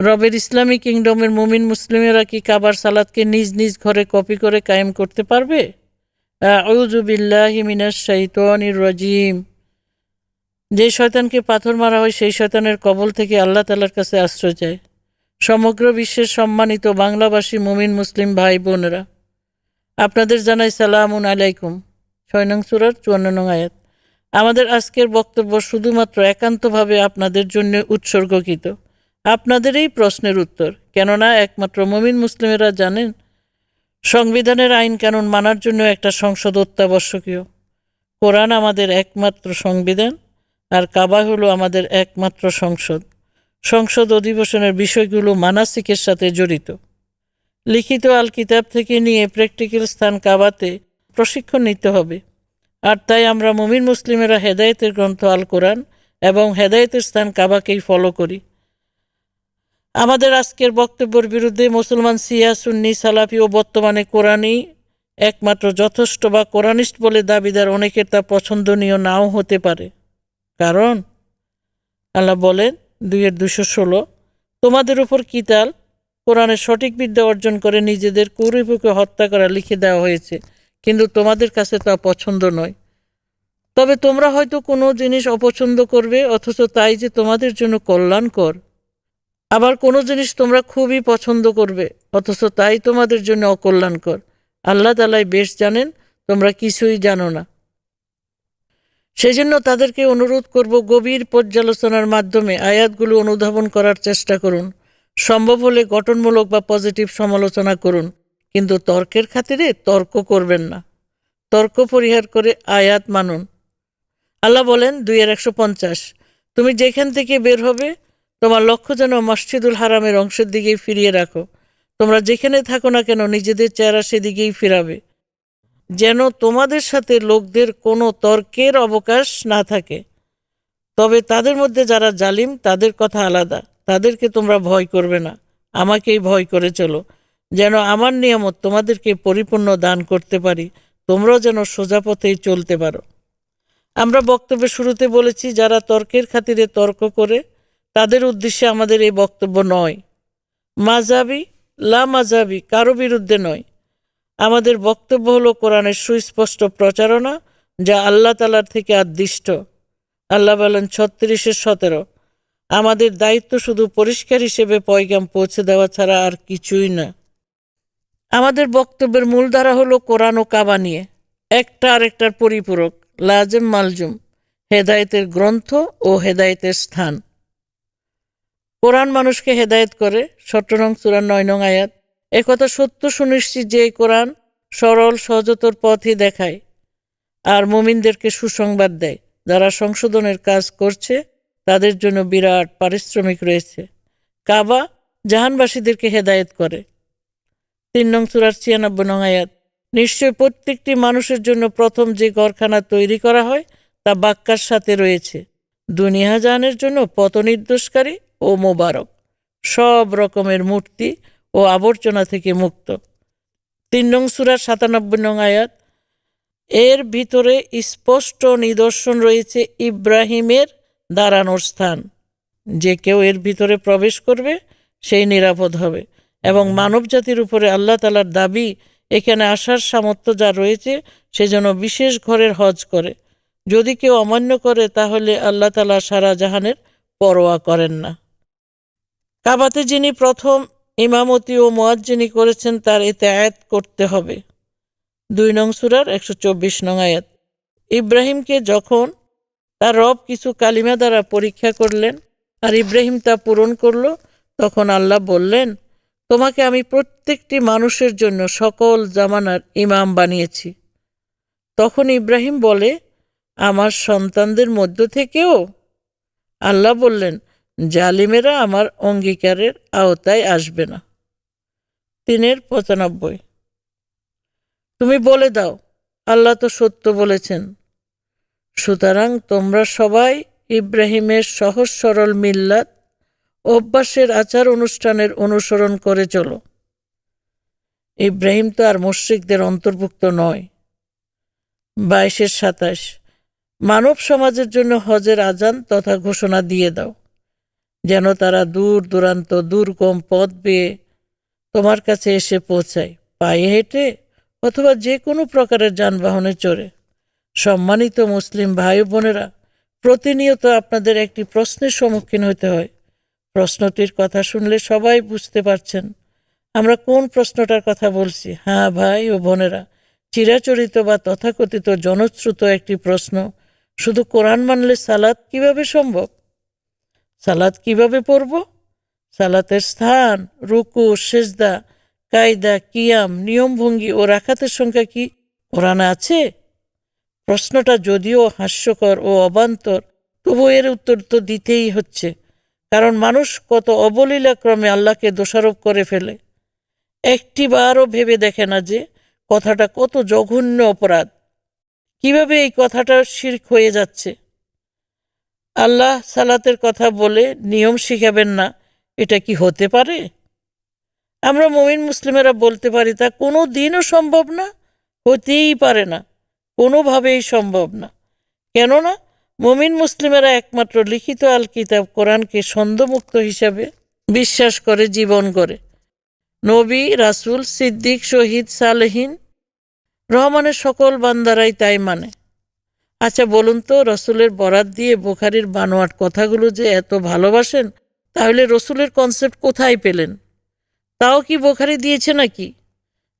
রবের ইসলামী কিংডমের মুমিন মুসলিমেরা কি কাবার সালাদকে নিজ নিজ ঘরে কপি করে কায়েম করতে পারবে? রাজিম। যে শয়তানকে পাথর মারা হয়, সেই শয়তানের কবল থেকে আল্লাহ তালার কাছে আশ্রয় চায়। সমগ্র বিশ্বের সম্মানিত বাংলাভাষী মুমিন মুসলিম ভাই বোনেরা, আপনাদের জানাই সালামুন আলাইকুম। ছয় নং সুরার চুয়ান্ন নং আয়াত। আমাদের আজকের বক্তব্য শুধুমাত্র একান্তভাবে আপনাদের জন্য উৎসর্গকৃত। আপনাদের এই প্রশ্নের উত্তর। কেননা একমাত্র মুমিন মুসলিমেরা জানেন, সংবিধানের আইন কানুন মানার জন্য একটা সংসদ অত্যাবশ্যকীয়। কোরআন আমাদের একমাত্র সংবিধান, আর কাবা হলো আমাদের একমাত্র সংসদ। সংসদ অধিবেশনের বিষয়গুলো মানাসিকের সাথে জড়িত। লিখিত আল কিতাব থেকে নিয়ে প্র্যাকটিক্যাল স্থান কাবাতে প্রশিক্ষণ নিতে হবে। আর তাই আমরা মুমিন মুসলিমেরা হেদায়েতের গ্রন্থ আল কোরআন এবং হেদায়েতের স্থান কাবাকেই ফলো করি। আমাদের আজকের বক্তব্যের বিরুদ্ধে মুসলমান সিয়া সুন্নি, সালাফি ও বর্তমানে কোরআনই একমাত্র যথেষ্ট বা কোরআনিস্ট বলে দাবিদার অনেকের তা পছন্দনীয় নাও হতে পারে। কারণ আল্লাহ বলেন দুইয়ের দুশো ষোলো, তোমাদের উপর কিতাল কোরআনের সঠিক বিদ্যা অর্জন করে নিজেদের কুরিপুকে হত্যা করা লিখে দেওয়া হয়েছে, কিন্তু তোমাদের কাছে তা পছন্দ নয়। তবে তোমরা হয়তো কোনো জিনিস অপছন্দ করবে, অথচ তাই যে তোমাদের জন্য কল্যাণকর। আবার কোনো জিনিস তোমরা খুবই পছন্দ করবে, অথচ তাই তোমাদের জন্য অকল্যাণকর। আল্লাহ তালাই বেশ জানেন, তোমরা কিছুই জানো না। সেই জন্য তাদেরকে অনুরোধ করব, গভীর পর্যালোচনার মাধ্যমে আয়াতগুলো অনুধাবন করার চেষ্টা করুন। সম্ভব হলে গঠনমূলক বা পজিটিভ সমালোচনা করুন, কিন্তু তর্কের খাতিরে তর্ক করবেন না। তর্ক পরিহার করে আয়াত মানুন। আল্লাহ বলেন, দুই দুইয়ের একশো পঞ্চাশ, তুমি যেখান থেকে বের হবে তোমার লক্ষ্য যেন মসজিদুল হারামের অংশের দিকেই ফিরিয়ে রাখো। তোমরা যেখানে থাকো না কেন, নিজেদের চেহারা সেদিকেই ফিরাবে। যেন তোমাদের সাথে লোকদের কোনো তর্কের অবকাশ না থাকে। তবে তাদের মধ্যে যারা জালিম, তাদের কথা আলাদা। তাদেরকে তোমরা ভয় করবে না। আমাকেই ভয় করে চলো। যেন আমার নিয়ামত তোমাদেরকে পরিপূর্ণ দান করতে পারি। তোমরাও যেন সোজা পথেই চলতে পারো। আমরা বক্তব্যের শুরুতে বলেছি, যারা তর্কের খাতিরে তর্ক করে তাদের উদ্দেশ্যে আমাদের এই বক্তব্য নয়। মাজাবি লা মাজাবি কারও বিরুদ্ধে নয়। আমাদের বক্তব্য হলো কোরআনের সুস্পষ্ট প্রচারণা, যা আল্লাহ তালার থেকে আদিষ্ট। আল্লাহ বলেন ছত্রিশের সতেরো, আমাদের দায়িত্ব শুধু পরিষ্কার হিসেবে পয়গাম পৌঁছে দেওয়া ছাড়া আর কিছুই না। আমাদের বক্তব্যের মূল ধারা হলো কোরআন ও কাবা নিয়ে। একটা আরেকটার পরিপূরক, লাজেম মালজুম, হেদায়েতের গ্রন্থ ও হেদায়েতের স্থান। কোরআন মানুষকে হেদায়েত করে সট্টরং চূড়ান নয় নং আয়াত, একথা সত্য সুনিশ্চিত যে কোরআন সরল, সহজতর পথই দেখায় আর মুমিনদেরকে সুসংবাদ দেয়। যারা সংশোধনের কাজ করছে, তাদের জন্য বিরাট পারিশ্রমিক রয়েছে। কাবা জাহানবাসীদেরকে হেদায়েত করে। তিন নং চূড়ার ছিয়ানব্বই নং আয়াত, নিশ্চয় প্রত্যেকটি মানুষের জন্য প্রথম যে ঘরখানা তৈরি করা হয়, তা বাক্যার সাথে রয়েছে। দুনিয়া জাহানের জন্য পথ নির্দোষকারী ও মোবারক। সব রকমের মূর্তি ও আবর্জনা থেকে মুক্ত। তিন নং সুরার সাতানব্বই নং আয়াত, এর ভিতরে স্পষ্ট নিদর্শন রয়েছে ইব্রাহিমের দাঁড়ানোর স্থান। যে কেউ এর ভিতরে প্রবেশ করবে, সেই নিরাপদ হবে। এবং মানবজাতির উপরে আল্লাহ তালার দাবি, এখানে আসার সামর্থ্য যা রয়েছে, সে সেজন্য বিশেষ ঘরের হজ করে। যদি কেউ অমান্য করে, তাহলে আল্লাহ তালা সারা জাহানের পরোয়া করেন না। কাবাতে যিনি প্রথম ইমামতি ও মোয়াজ্জিনি করেছেন, তার এতে আয়াত করতে হবে। দুই নং সুরার একশো চব্বিশ নং আয়াত। ইব্রাহিমকে যখন তার রব কিছু কালিমা দ্বারা পরীক্ষা করলেন আর ইব্রাহিম তা পূরণ করল, তখন আল্লাহ বললেন, তোমাকে আমি প্রত্যেকটি মানুষের জন্য সকল জামানার ইমাম বানিয়েছি। তখন ইব্রাহিম বলে, আমার সন্তানদের মধ্য থেকেও? আল্লাহ বললেন জালিমেরা আমার অঙ্গীকারের আওতায় আসবে না। তিনের পঁচানব্বই। তুমি বলে দাও, আল্লাহ তো সত্য বলেছেন, সুতরাং তোমরা সবাই ইব্রাহিমের সহজ সরল মিল্লাত, অভ্যাসের আচার অনুষ্ঠানের অনুসরণ করে চলো। ইব্রাহিম তো আর মুশ্রিকদের অন্তর্ভুক্ত নয়। বাইশের সাতাশ। মানব সমাজের জন্য হজের আজান তথা ঘোষণা দিয়ে দাও। যেন তারা দূর দূরান্ত, দুর্গম পথ বেয়ে তোমার কাছে এসে পৌঁছায়। পায়ে হেঁটে অথবা যে কোনো প্রকারের যানবাহনে চড়ে। সম্মানিত মুসলিম ভাই বোনেরা, প্রতিনিয়ত আপনাদের একটি প্রশ্নের সম্মুখীন হতে হয়। প্রশ্নটির কথা শুনলে সবাই বুঝতে পারছেন আমরা কোন প্রশ্নটার কথা বলছি। হ্যাঁ ভাই ও বোনেরা, চিরাচরিত বা তথাকথিত জনশ্রুত একটি প্রশ্ন। শুধু কোরআন মানলে সালাদ কীভাবে সম্ভব? সালাদ কীভাবে পড়ব? সালাতের স্থান, রুকু, সেজদা, কায়দা, কিয়াম, নিয়মভঙ্গি ও রাখাতের সংখ্যা কি কোরআনে আছে? প্রশ্নটা যদিও হাস্যকর ও অবান্তর তবু এর উত্তর তো দিতেই হচ্ছে। কারণ মানুষ কত অবলীলাক্রমে আল্লাহকে দোষারোপ করে ফেলে। একটিবারও ভেবে দেখে না যে কথাটা কত জঘন্য অপরাধ। কীভাবে এই কথাটা শির্ক হয়ে যাচ্ছে? আল্লাহ সালাতের কথা বলে নিয়ম শিখাবেন না, এটা কি হতে পারে? আমরা মমিন মুসলিমেরা বলতে পারি, তা কোনো দিনও সম্ভব না, হতেই পারে না, কোনোভাবেই সম্ভব না। কেননা, মমিন মুসলিমেরা একমাত্র লিখিত আল কিতাব কোরআনকে ছন্দমুক্ত হিসাবে বিশ্বাস করে, জীবন করে। নবী, রাসূল, সিদ্দিক, শহীদ, সালেহীন, রহমানের সকল বান্দারাই তাই মানে। আচ্ছা বলুন তো, রসুলের বরাত দিয়ে বোখারির বানোয়াট কথাগুলো যে এত ভালোবাসেন, তাহলে রসুলের কনসেপ্ট কোথায় পেলেন? তাও কি বোখারি দিয়েছে নাকি?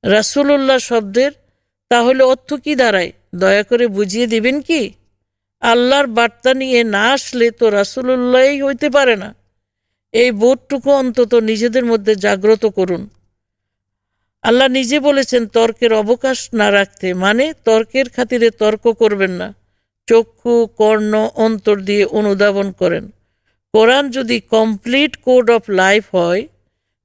রাসূলুল্লাহ শব্দের তাহলে অর্থ কি দাঁড়ায়? দয়া করে বুঝিয়ে দিবেন কি? আল্লাহর বার্তা নিয়ে না আসলে তো রাসূলুল্লাহই হইতে পারে না। এই বোধটুকু অন্তত নিজেদের মধ্যে জাগ্রত করুন। আল্লাহ নিজে বলেছেন, তর্কের অবকাশ না রাখতে মানে তর্কের খাতিরে তর্ক করবেন না। চক্ষু, কর্ণ, অন্তর দিয়ে অনুধাবন করেন। কোরআন যদি কমপ্লিট কোড অফ লাইফ হয়,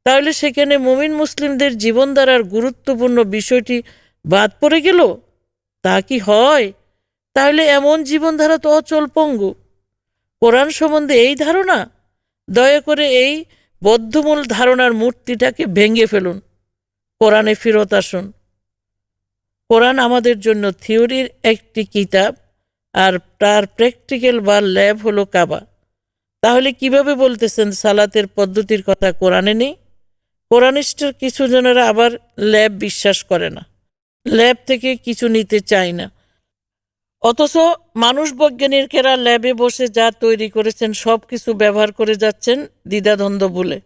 তাহলে সেখানে মুমিন মুসলিমদের জীবনধারার গুরুত্বপূর্ণ বিষয়টি বাদ পড়ে গেল? তা কি হয়? তাহলে এমন জীবনধারা তো অচল পঙ্গু। কোরআন সম্বন্ধে এই ধারণা? দয়া করে এই বদ্ধমূল ধারণার মূর্তিটাকে ভেঙে ফেলুন। কোরআনে ফিরত আসুন। কোরআন আমাদের জন্য থিওরির একটি কিতাব। আর তার প্র্যাকটিক্যাল বা ল্যাব হলো কাবা। তাহলে কীভাবে বলতেছেন সালাতের পদ্ধতির কথা কোরআনে নেই? কোরআনিস্টের কিছু জনেরা আবার ল্যাব বিশ্বাস করে না। ল্যাব থেকে কিছু নিতে চায় না। অথচ মানুষ বৈজ্ঞানিকেরা ল্যাবে বসে যা তৈরি করেছেন সব কিছু ব্যবহার করে যাচ্ছেন দ্বিধাদ্বন্দ্ব বলে।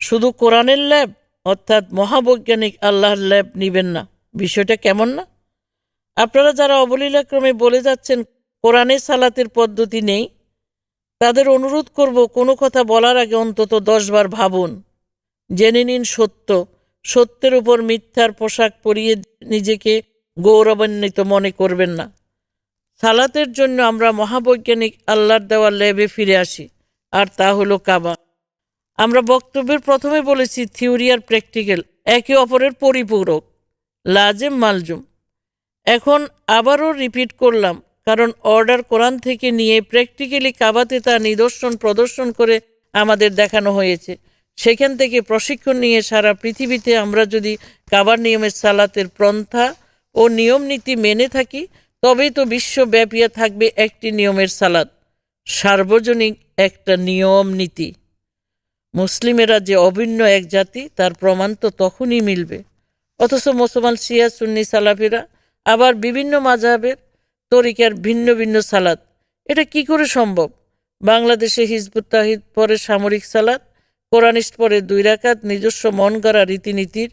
শুধু কোরআনের ল্যাব অর্থাৎ মহাবৈজ্ঞানিক আল্লাহর ল্যাব নিবেন না। বিষয়টা কেমন না? আপনারা যারা অবলীলাক্রমে বলে যাচ্ছেন কোরআনে সালাতের পদ্ধতি নেই, তাদের অনুরোধ করব কোনো কথা বলার আগে অন্তত দশবার ভাবুন। জেনে নিন সত্য। সত্যের উপর মিথ্যার পোশাক পরিয়ে নিজেকে গৌরবান্বিত মনে করবেন না। সালাতের জন্য আমরা মহাবৈজ্ঞানিক আল্লাহর দেওয়ার ল্যাবে ফিরে আসি, আর তা হলো কাবা। আমরা বক্তব্যের প্রথমে বলেছি থিওরি আর প্র্যাকটিক্যাল, একে অপরের পরিপূরক, লাজেম মালজুম। এখন আবারও রিপিট করলাম, কারণ অর্ডার কোরআন থেকে নিয়ে প্র্যাকটিক্যালি কাবাতে তা নিদর্শন প্রদর্শন করে আমাদের দেখানো হয়েছে। সেখান থেকে প্রশিক্ষণ নিয়ে সারা পৃথিবীতে আমরা যদি কাবার নিয়মের সালাতের পন্থা ও নিয়ম নীতি মেনে থাকি, তবেই তো বিশ্বব্যাপী থাকবে একটি নিয়মের সালাদ সার্বজনীন একটা নিয়ম নীতি। মুসলিমেরা যে অভিন্ন এক জাতি, তার প্রমাণ তো তখনই মিলবে। অথচ মুসলমান শিয়া, সুন্নি, সালাফিরা আবার বিভিন্ন মাঝাবের তরিকার ভিন্ন ভিন্ন সালাদ এটা কি করে সম্ভব? বাংলাদেশে হিজবুত তাহিদ পরে সামরিক সালাদ কোরআনিস্ট পরে দুই রাকাত নিজস্ব মন গড়া রীতিনীতির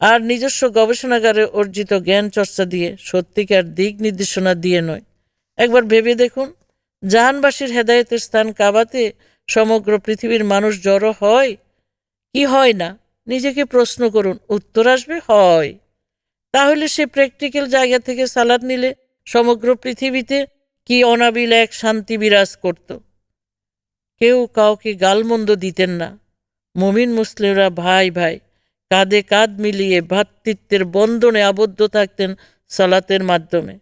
আর নিজস্ব গবেষণাগারে অর্জিত জ্ঞান চর্চা দিয়ে সত্যিকার দিক নির্দেশনা দিয়ে নয়। একবার ভেবে দেখুন, জাহানবাসীর হেদায়েতের স্থান কাবাতে সমগ্র পৃথিবীর মানুষ জড়ো হয়? কি হয় না? নিজেকে প্রশ্ন করুন, উত্তর আসবে, হয়। তাহলে সে প্র্যাকটিক্যাল জায়গা থেকে সালাদ নিলে সমগ্র পৃথিবীতে কি অনাবিল এক শান্তি বিরাজ করত? কেউ কাউকে গালমন্দ দিতেন না। মুমিন মুসলিমরা ভাই ভাই কাঁধে কাঁধ মিলিয়ে ভ্রাতৃত্বের বন্ধনে আবদ্ধ থাকতেন সালাতের মাধ্যমে।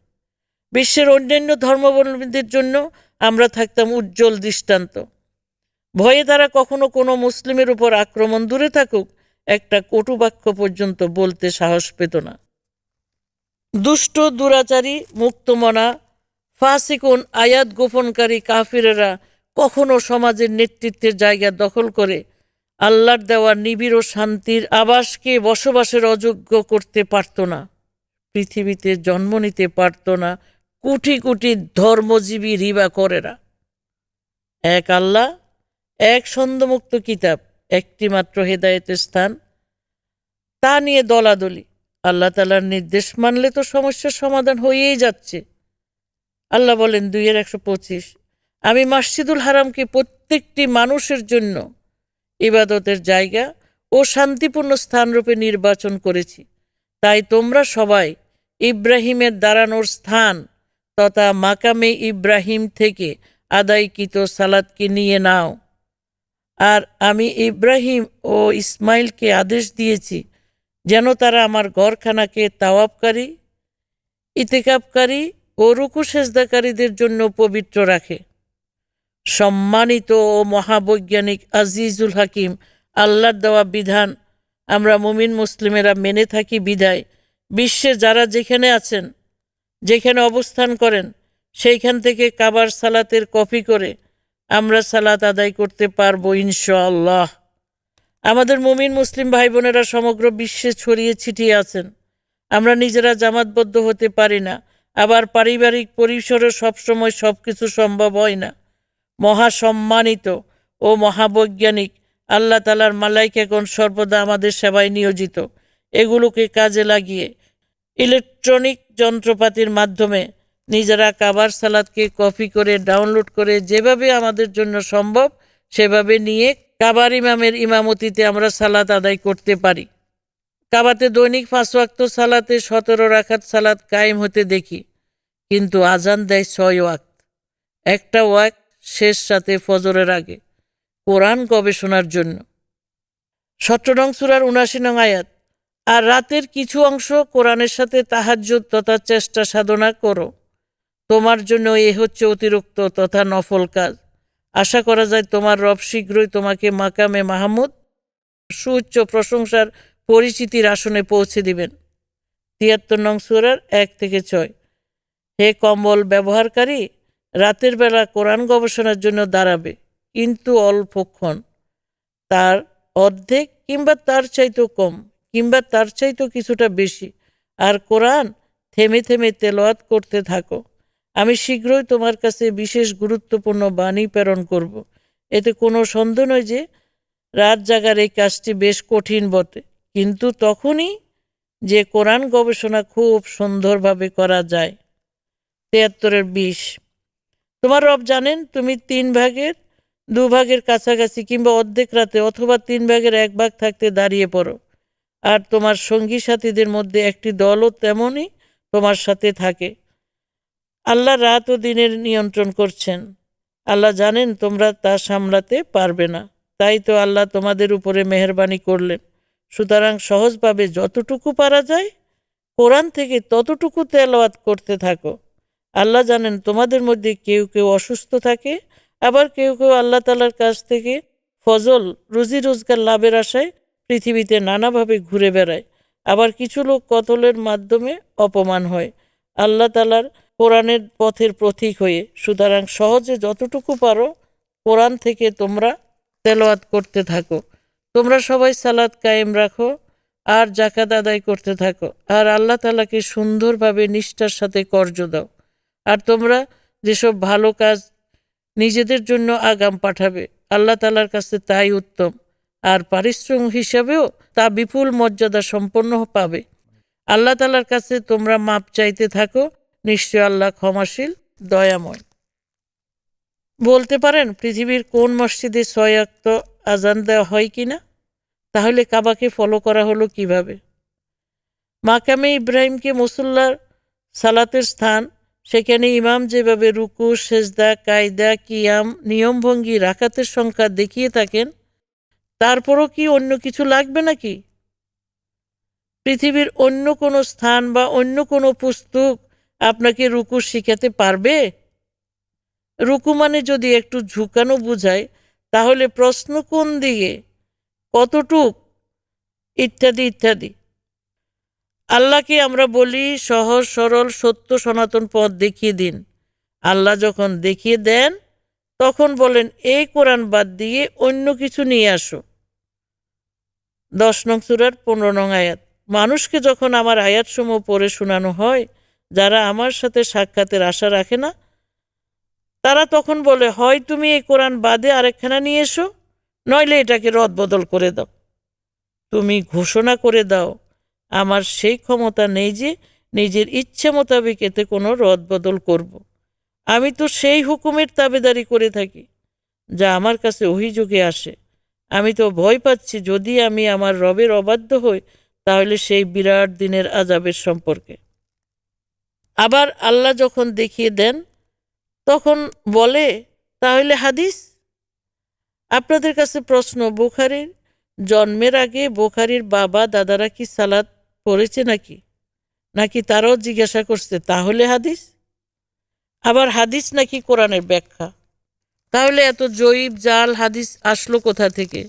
বিশ্বের অন্যান্য ধর্মাবলম্বীদের জন্য আমরা থাকতাম উজ্জ্বল দৃষ্টান্ত। ভয়ে তারা কখনো কোনো মুসলিমের উপর আক্রমণ দূরে থাকুক, একটা কটুবাক্য পর্যন্ত বলতে সাহস পেত না। দুষ্ট, দুরাচারী, মুক্তমনা, ফাসিকুন, আয়াত গোপনকারী কাফিরেরা কখনো সমাজের নেতৃত্বের জায়গা দখল করে আল্লাহর দেওয়া নিবিড় ও শান্তির আবাসকে বসবাসের অযোগ্য করতে পারত না। পৃথিবীতে জন্ম নিতে পারত না, কোটি কোটি ধর্মজীবী রিবা করেরা। এক আল্লাহ, এক ছন্দমুক্ত কিতাব একটি মাত্র হেদায়েতের স্থান। তা নিয়ে দলাদলি। আল্লাহ তালার নির্দেশ মানলে তো সমস্যার সমাধান হয়েই যাচ্ছে। আল্লাহ বলেন দুইয়ের একশো পঁচিশ, আমি মাসজিদুল হারামকে প্রত্যেকটি মানুষের জন্য ইবাদতের জায়গা ও শান্তিপূর্ণ স্থানরূপে নির্বাচন করেছি? তাই তোমরা সবাই ইব্রাহিমের দাঁড়ানোর স্থান তথা মাকামে ইব্রাহিম থেকে আদায়কৃত সালাদকে নিয়ে নাও। আর আমি ইব্রাহিম ও ইসমাইলকে আদেশ দিয়েছি যেন তারা আমার ঘরখানাকে তাওয়াবকারী, ইতেকাবকারী ও রুকু সেজদাকারীদের জন্য পবিত্র রাখে। সম্মানিত ও মহাবৈজ্ঞানিক আজিজুল হাকিম, আল্লাহর দেওয়া বিধান, আমরা মুমিন মুসলিমেরা মেনে থাকি বিদায়। বিশ্বে যারা যেখানে আছেন, যেখানে অবস্থান করেন, সেইখান থেকে কাবার সালাতের কপি করে আমরা সালাত আদায় করতে পারব ইনশাআল্লাহ। আমাদের মুমিন মুসলিম ভাই বোনেরা সমগ্র বিশ্বে ছড়িয়ে ছিটিয়ে আছেন। আমরা নিজেরা জামাতবদ্ধ হতে পারি না। আবার পারিবারিক পরিসরে সবসময় সব কিছু সম্ভব হয় না। মহাসম্মানিত ও মহাবৈজ্ঞানিক আল্লাহ তালার মালাইকাগণ সর্বদা আমাদের সেবায় নিয়োজিত। এগুলোকে কাজে লাগিয়ে ইলেকট্রনিক যন্ত্রপাতির মাধ্যমে নিজেরা কাবার সালাদকে কপি করে, ডাউনলোড করে যেভাবে আমাদের জন্য সম্ভব, সেভাবে নিয়ে কাবার ইমামের ইমামতিতে আমরা সালাত আদায় করতে পারি। কাবাতে দৈনিক পাঁচ ওয়াক্ত সালাতে, সতেরো রাখাত সালাত কায়েম হতে দেখি, কিন্তু আজান দেয় ছয় ওয়াক্ত। একটা ওয়াক্ত শেষ সাথে ফজরের আগে, কোরআন গবেষণার জন্য। সত্র নং সুরার উনাশি নং আয়াত, আর রাতের কিছু অংশ কোরআনের সাথে তাহাজ্জুদ তথা চেষ্টা সাধনা করো। তোমার জন্য এ হচ্ছে অতিরিক্ত তথা নফল কাজ। আশা করা যায় তোমার রব শীঘ্রই তোমাকে মাকামে মাহমুদ, সুউচ্চ প্রশংসার পরিচিতির আসনে পৌঁছে দিবেন। তিয়াত্তর নং সুরার এক থেকে ছয়। হে কম্বল ব্যবহারকারী, রাতের বেলা কোরআন গবেষণার জন্য দাঁড়াবে, কিন্তু অল্পক্ষণ তার অর্ধেক কিংবা তার চাইতেও কম, কিংবা তার চাইতেও কিছুটা বেশি। আর কোরআন থেমে থেমে তেলোয়াত করতে থাকো। আমি শীঘ্রই তোমার কাছে বিশেষ গুরুত্বপূর্ণ বাণী প্রেরণ করব। এতে কোনো সন্দেহ নয় যে রাত জাগার এই কাজটি বেশ কঠিন বটে। কিন্তু তখনই যে কোরআন গবেষণা খুব সুন্দরভাবে করা যায়। তিয়াত্তরের বিশ। তোমার রব জানেন, তুমি তিন ভাগের, দু ভাগের কাছাকাছি কিংবা অর্ধেক রাতে অথবা তিন ভাগের এক ভাগ থাকতে দাঁড়িয়ে পড়ো। আর তোমার সঙ্গী সাথীদের মধ্যে একটি দলও তেমনই তোমার সাথে থাকে। আল্লাহ রাত ও দিনের নিয়ন্ত্রণ করছেন। আল্লাহ জানেন তোমরা তা সামলাতে পারবে না। তাই তো আল্লাহ তোমাদের উপরে মেহরবানি করলেন। সুতরাং সহজভাবে যতটুকু পারা যায়, কোরআন থেকে ততটুকু তেলাওয়াত করতে থাকো। আল্লাহ জানেন তোমাদের মধ্যে কেউ কেউ অসুস্থ থাকে, আবার কেউ কেউ আল্লাহ তালার কাছ থেকে ফজল, রুজি রোজগার লাভের আশায় পৃথিবীতে নানাভাবে ঘুরে বেড়ায়। আবার কিছু লোক কতলের মাধ্যমে অপমান হয়। আল্লাহ তালার কোরআনের পথের প্রতীক হয়ে। সুতরাং সহজে যতটুকু পারো, কোরআন থেকে তোমরা তেলাওয়াত করতে থাকো। তোমরা সবাই সালাদ কায়েম রাখো আর জাকাত আদায় করতে থাকো। আর আল্লাহ তালাকে সুন্দরভাবে নিষ্ঠার সাথে কর্য দাও। আর তোমরা যেসব ভালো কাজ নিজেদের জন্য আগাম পাঠাবে, আল্লাহ তালার কাছে তাই উত্তম। আর পারিশ্রমিক হিসাবেও তা বিপুল মর্যাদা সম্পন্ন পাবে। আল্লাহ তালার কাছে তোমরা মাপ চাইতে থাকো নিশ্চয় আল্লাহ ক্ষমাশীল, দয়াময়। বলতে পারেন, পৃথিবীর কোন মসজিদে ছয়াক্ত আজান দেওয়া হয় কি না তাহলে কাবাকে ফলো করা হলো কীভাবে? মাকামে ইব্রাহিমকে মুসল্লার সালাতের স্থান, সেখানে ইমাম যেভাবে রুকু, সেজদা, কায়দা, কিয়াম, নিয়মভঙ্গি, রাকাতের সংখ্যা দেখিয়ে থাকেন, তারপরও কি অন্য কিছু লাগবে নাকি? পৃথিবীর অন্য কোনো স্থান বা অন্য কোনো পুস্তক আপনাকে রুকু শিখাতে পারবে? রুকু মানে যদি একটু ঝুঁকানো বুঝায়, তাহলে প্রশ্ন কোন দিকে? কতটুক? ইত্যাদি ইত্যাদি। আল্লাহকে আমরা বলি সহজ, সরল, সত্য, সনাতন পথ দেখিয়ে দিন। আল্লাহ যখন দেখিয়ে দেন, তখন বলেন এই কোরআন বাদ দিয়ে অন্য কিছু নিয়ে আসো। দশ নং সুরার পনেরো নং আয়াত। মানুষকে যখন আমার আয়াতসমূহ পড়ে শোনানো হয় যারা আমার সাথে সাক্ষাতের আশা রাখে না, তারা তখন বলে, হয় তুমি এই কোরআন বাদে আরেকখানা নিয়ে এসো, নইলে এটাকে রদবদল করে দাও। তুমি ঘোষণা করে দাও, আমার সেই ক্ষমতা নেই যে নিজের ইচ্ছে মোতাবেক এতে কোনো রদবদল করব। আমি তো সেই হুকুমের তাবেদারি করে থাকি, যা আমার কাছে অভিযোগে আসে। আমি তো ভয় পাচ্ছি যদি আমি আমার রবের অবাধ্য হই, তাহলে সেই বিরাট দিনের আজাবের সম্পর্কে। আবার আল্লাহ যখন দেখিয়ে দেন, তখন বলে, তাহলে হাদিস? আপনাদের কাছে প্রশ্ন, বুখারির জন্মের আগে বুখারির বাবা দাদারা কি সালাদ পড়েছে নাকি? নাকি তারাও জিজ্ঞাসা করছে, তাহলে হাদিস? আবার হাদিস নাকি কোরআনের ব্যাখ্যা? তাহলে এত জয়ীব জাল হাদিস আসলো কোথা থেকে?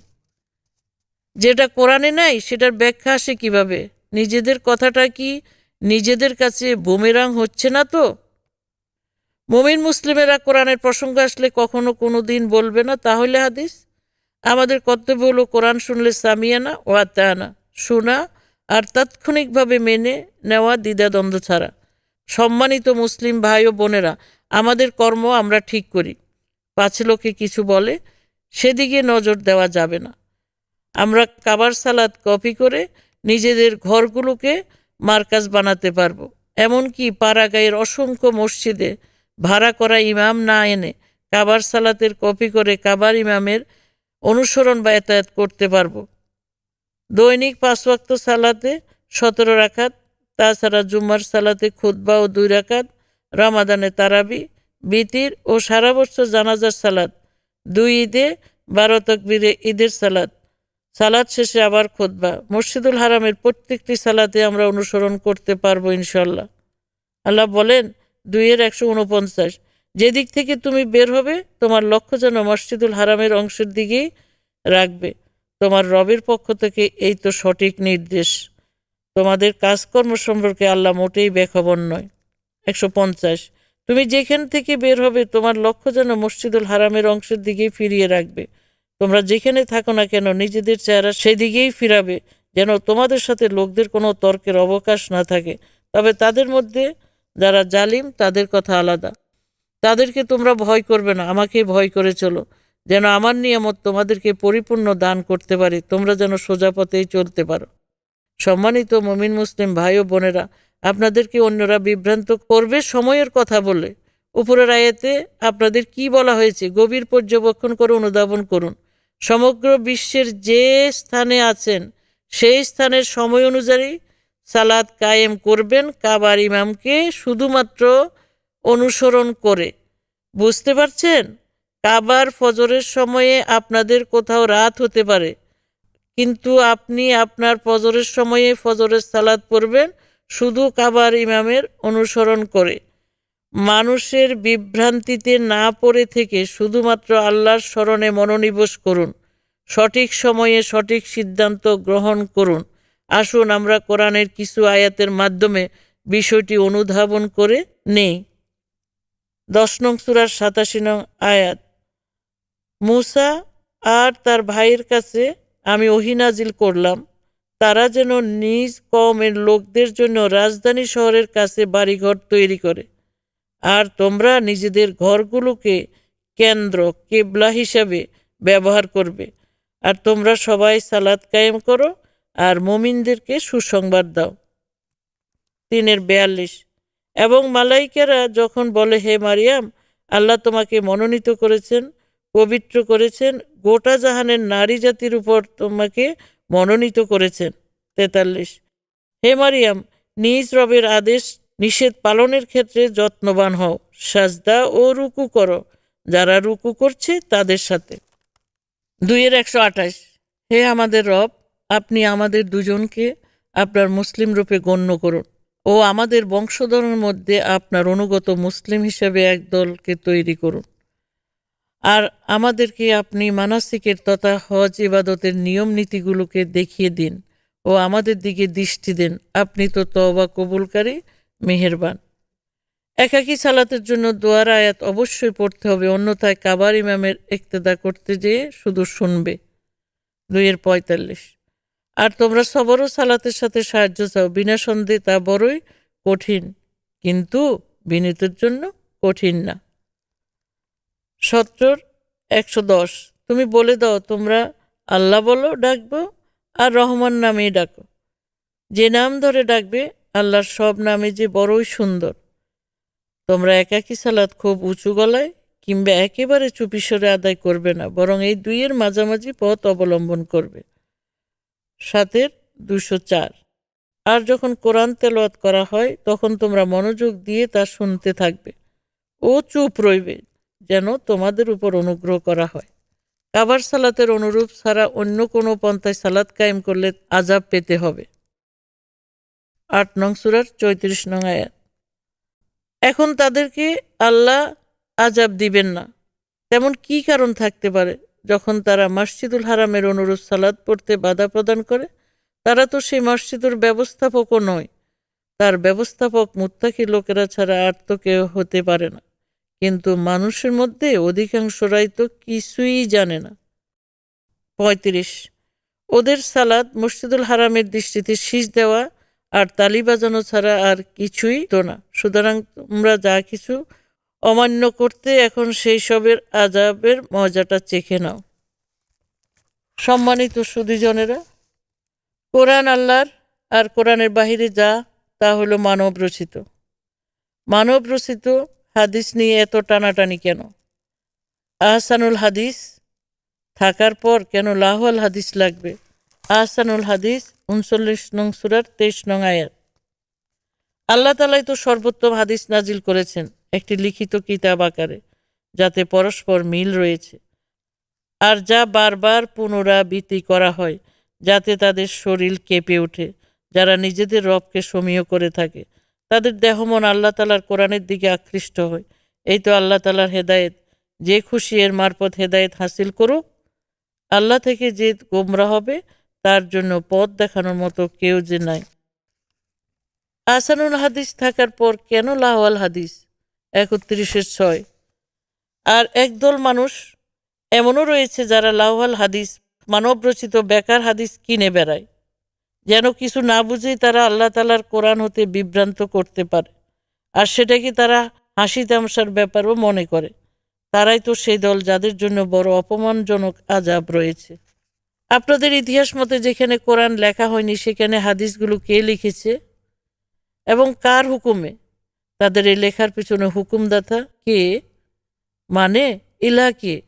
যেটা কোরআনে নাই, সেটার ব্যাখ্যা আসে কীভাবে? নিজেদের কথাটা কি নিজেদের কাছে বোমেরাং হচ্ছে না তো? মুমিন মুসলিমেরা কোরআনের প্রসঙ্গ আসলে কখনো কোনো দিন বলবে না, তাহলে হাদিস? আমাদের কর্তব্য হলো কোরআন শুনলে সামিয়ানা ও আত্মায়ানা শোনা আর তাৎক্ষণিকভাবে মেনে নেওয়া দ্বিধাদ্বন্দ্ব ছাড়া। সম্মানিত মুসলিম ভাই ও বোনেরা, আমাদের কর্ম আমরা ঠিক করি। পাঁচ লোকে কিছু বলে, সেদিকে নজর দেওয়া যাবে না। আমরা কাবার সালাদ কপি করে নিজেদের ঘরগুলোকে মার্কাজ বানাতে পারব। এমনকি পাড়াগাঁয়ের অসংখ্য মসজিদে ভাড়া করা ইমাম না এনে কাবার সালাতের কপি করে কাবার ইমামের অনুসরণ বা এতায়াত করতে পারব। দৈনিক পাঁচ ওয়াক্ত সালাতে সতেরো রাখাত তাছাড়া জুম্মার সালাতে খুতবা ও দুই রাখাত রামাদানে তারাবি, বিতির ও সারা বছর জানাজার সালাদ দুই ঈদে বারো তকবিরে ঈদের সালাদ সালাদ শেষে আবার খুতবা। মসজিদুল হারামের প্রত্যেকটি সালাতে আমরা অনুসরণ করতে পারব ইনশাল্লাহ আল্লাহ বলেন, দুইয়ের একশো উনপঞ্চাশ যেদিক থেকে তুমি বের হবে, তোমার লক্ষ্য যেন মসজিদুল হারামের অংশের দিকেই রাখবে। তোমার রবের পক্ষ থেকে এই তো সঠিক নির্দেশ। তোমাদের কাজকর্ম সম্পর্কে আল্লাহ মোটেই বেখবর নয়। একশো পঞ্চাশ। তুমি যেখান থেকে বের হবে, তোমার লক্ষ্য যেন মসজিদুল হারামের অংশের দিকেই ফিরিয়ে রাখবে। তোমরা যেখানে থাকো না কেন, নিজেদের চেহারা সেদিকেই ফিরাবে, যেন তোমাদের সাথে লোকদের কোনো তর্কের অবকাশ না থাকে। তবে তাদের মধ্যে যারা জালিম, তাদের কথা আলাদা। তাদেরকে তোমরা ভয় করবে না আমাকে ভয় করে চলো। যেন আমার নিয়ামত তোমাদেরকে পরিপূর্ণ দান করতে পারে, তোমরা যেন সোজা পথেই চলতে পারো। সম্মানিত মমিন মুসলিম ভাই ও বোনেরা, আপনাদেরকে অন্যরা বিভ্রান্ত করবে সময়ের কথা বলে। উপরের আয়াতে আপনাদের কি বলা হয়েছে? গভীর পর্যবেক্ষণ করে অনুধাবন করুন। সমগ্র বিশ্বের যে স্থানে আছেন, সেই স্থানের সময় অনুযায়ী সালাদ কায়েম করবেন কাবার ইমামকে শুধুমাত্র অনুসরণ করে। বুঝতে পারছেন? কাবার ফজরের সময়ে আপনাদের কোথাও রাত হতে পারে, কিন্তু আপনি আপনার ফজরের সময়ে ফজরের সালাদ পড়বেন শুধু কাবার ইমামের অনুসরণ করে। মানুষের বিভ্রান্তিতে না পড়ে থেকে শুধুমাত্র আল্লাহর স্মরণে মনোনিবেশ করুন। সঠিক সময়ে সঠিক সিদ্ধান্ত গ্রহণ করুন। আসুন আমরা কোরআনের কিছু আয়াতের মাধ্যমে বিষয়টি অনুধাবন করে নেই। দশ নং সুরার সাতাশি নং আয়াত, মুসা আর তার ভাইয়ের কাছে আমি ওহিনাজিল করলাম। তারা যেন নিজ কমের লোকদের জন্য রাজধানী শহরের কাছে বাড়িঘর তৈরি করে। আর তোমরা নিজেদের ঘরগুলোকে কেন্দ্র, কেবলা হিসাবে ব্যবহার করবে। আর তোমরা সবাই সালাদ কায়েম করো আর মমিনদেরকে সুসংবাদ দাও। তিনের বেয়াল্লিশ, এবং মালাইকেরা যখন বলে, হে মারিয়াম, আল্লাহ তোমাকে মনোনীত করেছেন, পবিত্র করেছেন, গোটা জাহানের নারী জাতির উপর তোমাকে মনোনীত করেছেন। তেতাল্লিশ, হে মারিয়াম, নিজ রবের আদেশ নিষেধ পালনের ক্ষেত্রে যত্নবান হও। সাজদা ও রুকু করো। যারা রুকু করছে তাদের সাথে। দুইয়ের একশো আঠাশ। হে আমাদের রব, আপনি আমাদের দুজনকে আপনার মুসলিম রূপে গণ্য করুন ও আমাদের বংশধরের মধ্যে আপনার অনুগত মুসলিম হিসেবে এক দলকে তৈরি করুন। আর আমাদেরকে আপনি মানাসিকের তথা হজ ইবাদতের নিয়ম নীতিগুলোকে দেখিয়ে দিন ও আমাদের দিকে দৃষ্টি দেন। আপনি তো তওবা কবুলকারী মেহেরবান। একাকী সালাতের জন্য দোয়ার আয়াত অবশ্যই পড়তে হবে, অন্যথায় কাবার ইমামের ইক্তেদা করতে যেয়ে শুধু শুনবে। দুইয়ের পঁয়তাল্লিশ। আর তোমরা সবরও সালাতের সাথে সাহায্য চাও, বিনা সন্দেহে তা বড়ই কঠিন, কিন্তু বিনীতের জন্য কঠিন না। সত্তর, একশো দশ। তুমি বলে দাও, তোমরা আল্লাহ বলো, ডাকবো, আর রহমান নামেই ডাকো। যে নাম ধরে ডাকবে আল্লাহর সব নামে যে বড়ই সুন্দর। তোমরা একাকী সালাত খুব উঁচু গলায় কিংবা একেবারে চুপিসরে আদায় করবে না, বরং এই দুইয়ের মাঝামাঝি পথ অবলম্বন করবে। সাতের দুশো চার। আর যখন কোরআন তেলাওয়াত করা হয়, তখন তোমরা মনোযোগ দিয়ে তা শুনতে থাকবে ও চুপ রইবে যেন তোমাদের উপর অনুগ্রহ করা হয়। কাবার সালাতের অনুরূপ ছাড়া অন্য কোনো পন্থায় সালাত কায়েম করলে আজাব পেতে হবে। আট নং সুরার চৌত্রিশ নং আয়াত। এখন তাদেরকে আল্লাহ আজাব দিবেন না। তেমন কি কারণ থাকতে পারে? যখন তারা মসজিদুল হারামের অনুরোধ সালাদ পড়তে বাধা প্রদান করে, তারা তো সেই মসজিদের ব্যবস্থাপকও নয়। তার ব্যবস্থাপক মুত্তাকি লোকেরা ছাড়া আর তো কেউ হতে পারে না। কিন্তু মানুষের মধ্যে অধিকাংশরাই তো কিছুই জানে না। পঁয়ত্রিশ, ওদের সালাদ মসজিদুল হারামের দৃষ্টিতে শীষ দেওয়া আর তালি বাজানো ছাড়া আর কিছুই তো না। সুতরাং তোমরা যা কিছু অমান্য করতে এখন সেই সবের আজাবের মজাটা চেখে নাও। সম্মানিত সুদীজনেরা কোরআন আল্লাহর আর কোরআনের বাহিরে যা, তা হলো মানব রচিত। মানব রচিত হাদিস নিয়ে এত টানাটানি কেন? আহসানুল হাদিস থাকার পর কেন লাহওয়াল হাদিস লাগবে? আহসানুল হাদিস উনচল্লিশ নং সুরার তেইশ নং আয়াত। আল্লাহ তালাই তো সর্বোত্তম হাদিস নাজিল করেছেন একটি লিখিত কিতাব আকারে, যাতে পরস্পর মিল রয়েছে। আর যা বারবার পুনরাবৃত্তি করা হয়, যাতে তাদের শরীর কেঁপে ওঠে, যারা নিজেদের রবকে সমীয় করে থাকে। তাদের দেহমন আল্লাহ তালার কোরআনের দিকে আকৃষ্ট হয়। এই তো আল্লাহ তালার হেদায়েত। যে খুশি এর মারফত হেদায়েত হাসিল করুক, আল্লাহ থেকে যে গোমরা হবে তার জন্য পথ দেখানোর মতো কেউ যে নাই। আসানুল হাদিস থাকার পর কেন লাহওয়াল হাদিস? একত্রিশের ছয়। আর একদল মানুষ এমনও রয়েছে যারা লাহওয়াল হাদিস, মানবরচিত বেকার হাদিস কিনে বেড়ায়। যেন কিছু না বুঝেই তারা আল্লাহ তালার কোরআন হতে বিভ্রান্ত করতে পারে। আর সেটাকে তারা হাসি তামসার ব্যাপারও মনে করে। তারাই তো সেই দল যাদের জন্য বড় অপমানজনক আজাব রয়েছে। আপনাদের ইতিহাস মতে যেখানে কোরআন লেখা হয়নি, সেখানে হাদিসগুলো কে লিখেছে? এবং কার হুকুমে? তাদের এই লেখার পিছনে হুকুমদাতা কে? মানে ইলা কে?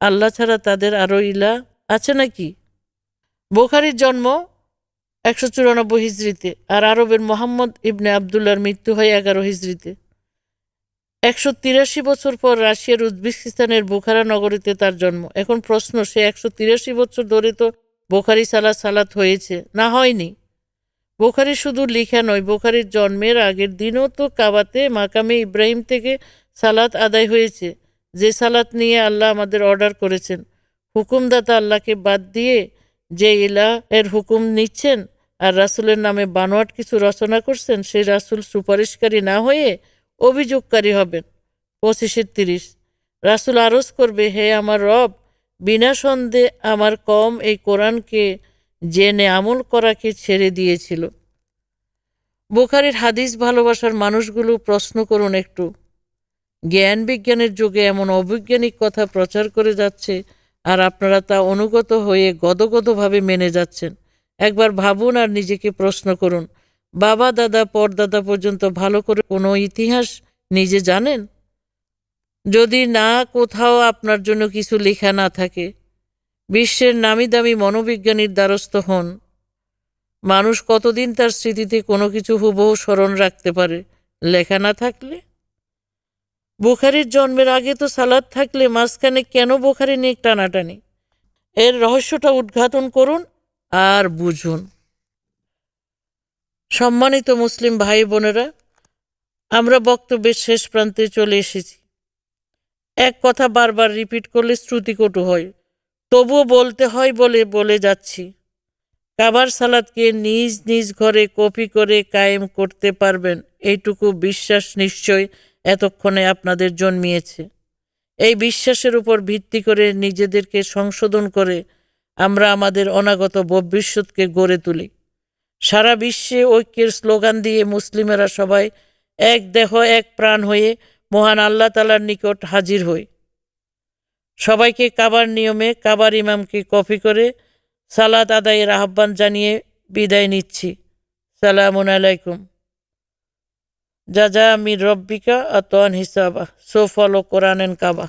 আল্লাহ ছাড়া তাদের আরও ইলা আছে নাকি? বোখারির জন্ম একশো চুরানব্বই হিজড়িতে আর আরবের মোহাম্মদ ইবনে আবদুল্লার মৃত্যু হয় এগারো হিজড়িতে। একশো তিরাশি বছর পর রাশিয়ার উজবেকিস্তানের বুখারা নগরীতে তার জন্ম। এখন প্রশ্ন, সে একশো তিরাশি বছর ধরে তো বোখারি সালাত সালাত হয়েছে, না হয়নি? বোখারি শুধু লিখা নয়, বোখারির জন্মের আগের দিনও তো কাবাতে মাকামে ইব্রাহিম থেকে সালাত আদায় হয়েছে। যে সালাত নিয়ে আল্লাহ আমাদের অর্ডার করেছেন, হুকুমদাতা আল্লাহকে বাদ দিয়ে যে ইলা এর হুকুম নিচ্ছেন আর রাসুলের নামে বানোয়াট কিছু রচনা করছেন, সেই রাসুল সুপারিশকারী না হয়ে অভিযোগকারী হবেন। পঁচিশের তিরিশ। রাসুল আরজ করবে, হে আমার রব, বিনা সন্দেহে আমার কম এই কোরআনকে জেনে আমল করাকে ছেড়ে দিয়েছিল। বোখারের হাদিস ভালোবাসার মানুষগুলো প্রশ্ন করুন একটু। জ্ঞান বিজ্ঞানের যুগে এমন অবৈজ্ঞানিক কথা প্রচার করে যাচ্ছে আর আপনারা তা অনুগত হয়ে গদগদভাবে মেনে যাচ্ছেন। একবার ভাবুন আর নিজেকে প্রশ্ন করুন বাবা, দাদা পরদাদা পর্যন্ত ভালো করে কোনো ইতিহাস নিজে জানেন? যদি না, কোথাও আপনার জন্য কিছু লেখা না থাকে। বিশ্বের নামি দামি মনোবিজ্ঞানীর দ্বারস্থ হন। মানুষ কতদিন তার স্মৃতিতে কোনো কিছু হুবহু স্মরণ রাখতে পারে? লেখা না থাকলে? বুখারির জন্মের আগে তো সালাদ থাকলে মাঝখানে কেন বুখারি নিয়ে টানাটানি? এর রহস্যটা উদ্ঘাটন করুন আর বুঝুন। সম্মানিত মুসলিম ভাই বোনেরা, আমরা বক্তব্যের শেষ প্রান্তে চলে এসেছি। এক কথা বারবার রিপিট করলে শ্রুতিকটু হয়। তবুও বলতে হয় বলে বলে যাচ্ছি। কাবার সালাদকে নিজ নিজ ঘরে কপি করে কায়েম করতে পারবেন, এইটুকু বিশ্বাস নিশ্চয় এতক্ষণে আপনাদের জন্মিয়েছে। এই বিশ্বাসের উপর ভিত্তি করে নিজেদেরকে সংশোধন করে আমরা আমাদের অনাগত ভবিষ্যৎকে গড়ে তুলি। সারা বিশ্বে ঐক্যের স্লোগান দিয়ে মুসলিমেরা সবাই এক দেহ, এক প্রাণ হয়ে মহান আল্লাহ তালার নিকট হাজির হই। সবাইকে কাবার নিয়মে কাবার ইমামকে কফি করে সালাত আদায়ের আহ্বান জানিয়ে বিদায় নিচ্ছি। সালামুন আলাইকুম। যা যা মির রব্বিকা আতন হিসাবা সো ফলো কোরআন কাবা।